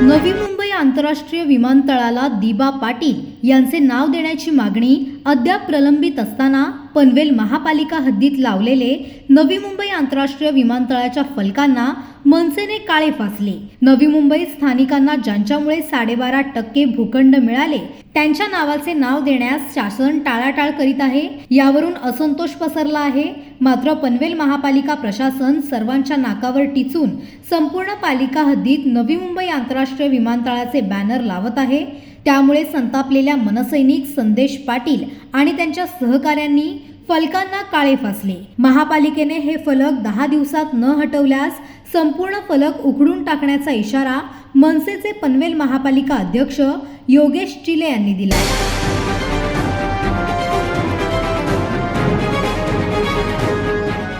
नवी मुंबई आंतरराष्ट्रीय विमानतळाला दिबा पाटील यांचे नाव देण्याची मागणी अद्याप प्रलंबित असताना पनवेल महापालिका हद्दीत लावलेले नवी मुंबई आंतरराष्ट्रीय विमानतळाच्या फलकांना मनसेने काळे फासले. नवी मुंबईत स्थानिकांना ज्यांच्यामुळे साडेबारा टक्के भूखंड मिळाले त्यांच्या नावाचे नाव देण्यास शासन टाळाटाळ करीत आहे. यावरून असंतोष पसरला आहे. मात्र पनवेल महापालिका प्रशासन सर्वांच्या नाकावर टिचून संपूर्ण पालिका हद्दीत नवी मुंबई आंतरराष्ट्रीय विमानतळाचे बॅनर लावत आहे. त्यामुळे संतापलेल्या मनसैनिक संदेश पाटील आणि त्यांच्या सहकाऱ्यांनी फलकांना काळे फासले. महापालिकेने हे फलक दहा दिवसात न हटवल्यास संपूर्ण फलक उखडून टाकण्याचा इशारा मनसेचे पनवेल महापालिका अध्यक्ष योगेश चिले यांनी दिला.